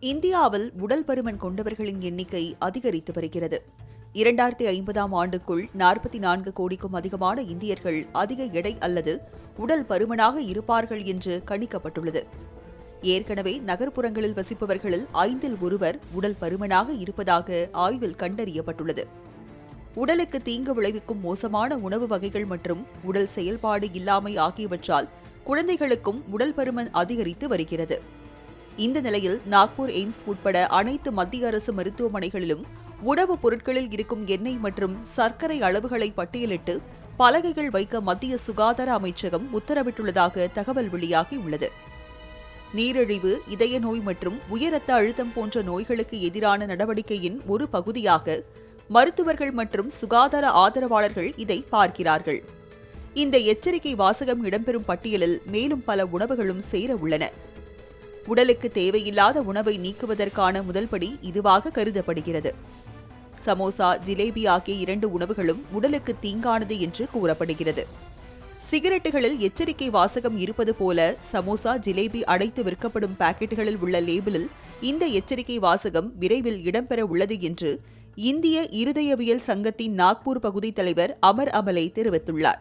இந்தியாவில் உடல் பருமன் கொண்டவர்களின் எண்ணிக்கை அதிகரித்து வருகிறது. இரண்டாயிரத்தி ஐம்பதாம் ஆண்டுக்குள் நாற்பத்தி நான்கு கோடிக்கும் அதிகமான இந்தியர்கள் அதிக எடை அல்லது உடல் பருமனாக இருப்பார்கள் என்று கணிக்கப்பட்டுள்ளது. ஏற்கனவே நகர்ப்புறங்களில் வசிப்பவர்களில் ஐந்தில் ஒருவர் உடல் பருமனாக இருப்பதாக ஆய்வில் கண்டறியப்பட்டுள்ளது. உடலுக்கு தீங்கு விளைவிக்கும் மோசமான உணவு வகைகள் மற்றும் உடல் செயல்பாடு இல்லாமை ஆகியவற்றால் குழந்தைகளுக்கும் உடல் பருமன் அதிகரித்து வருகிறது. இந்த நிலையில் நாக்பூர் எய்ம்ஸ் உட்பட அனைத்து மத்திய அரசு மருத்துவமனைகளிலும் உணவுப் பொருட்களில் இருக்கும் எண்ணெய் மற்றும் சர்க்கரை அளவுகளை பட்டியலிட்டு பலகைகள் வைக்க மத்திய சுகாதார அமைச்சகம் உத்தரவிட்டுள்ளதாக தகவல் வெளியாகியுள்ளது. நீரிழிவு இதய நோய் மற்றும் உயர் ரத்த அழுத்தம் போன்ற நோய்களுக்கு எதிரான நடவடிக்கையின் ஒரு பகுதியாக மருத்துவர்கள் மற்றும் சுகாதார ஆதரவாளர்கள் இதை பார்க்கிறார்கள். இந்த எச்சரிக்கை வாசகம் இடம்பெறும் பட்டியலில் மேலும் பல உணவுகளும் சேர உள்ளன. உடலுக்கு தேவையில்லாத உணவை நீக்குவதற்கான முதல் படி இதுவாக கருதப்படுகிறது. சமோசா ஜிலேபி ஆகிய இரண்டு உணவுகளும் உடலுக்கு தீங்கானது என்று கூறப்படுகிறது. சிகரெட்டுகளில் எச்சரிக்கை வாசகம் இருப்பது போல சமோசா ஜிலேபி அடைத்து விற்கப்படும் பாக்கெட்டுகளில் உள்ள லேபிளில் இந்த எச்சரிக்கை வாசகம் விரைவில் இடம்பெற உள்ளது என்று இந்திய இருதயவியல் சங்கத்தின் நாக்பூர் பகுதி தலைவர் அமர் அமலை தெரிவித்துள்ளார்.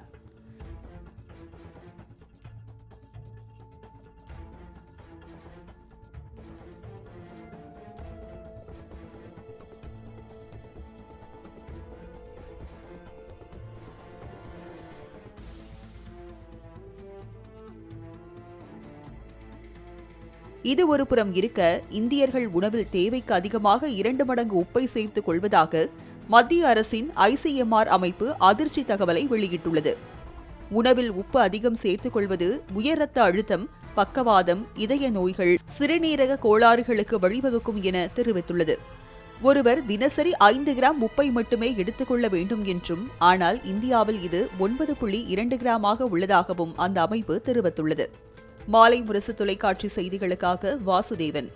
இது ஒரு புறம் இருக்க இந்தியர்கள் உணவில் தேவைக்கு அதிகமாக இரண்டு மடங்கு உப்பை சேர்த்துக் கொள்வதாக மத்திய அரசின் ஐசிஎம்ஆர் அமைப்பு அதிர்ச்சி தகவலை வெளியிட்டுள்ளது. உணவில் உப்பு அதிகம் சேர்த்துக் கொள்வது உயர் ரத்த அழுத்தம் பக்கவாதம் இதய நோய்கள் சிறுநீரக கோளாறுகளுக்கு வழிவகுக்கும் என தெரிவித்துள்ளது. ஒருவர் தினசரி ஐந்து கிராம் உப்பை மட்டுமே எடுத்துக்கொள்ள வேண்டும் என்றும் ஆனால் இந்தியாவில் இது ஒன்பது புள்ளி இரண்டு கிராமாக உள்ளதாகவும் அந்த அமைப்பு தெரிவித்துள்ளது. மாலை முரசு தொலைக்காட்சி செய்திகளுக்காக வாசுதேவன்.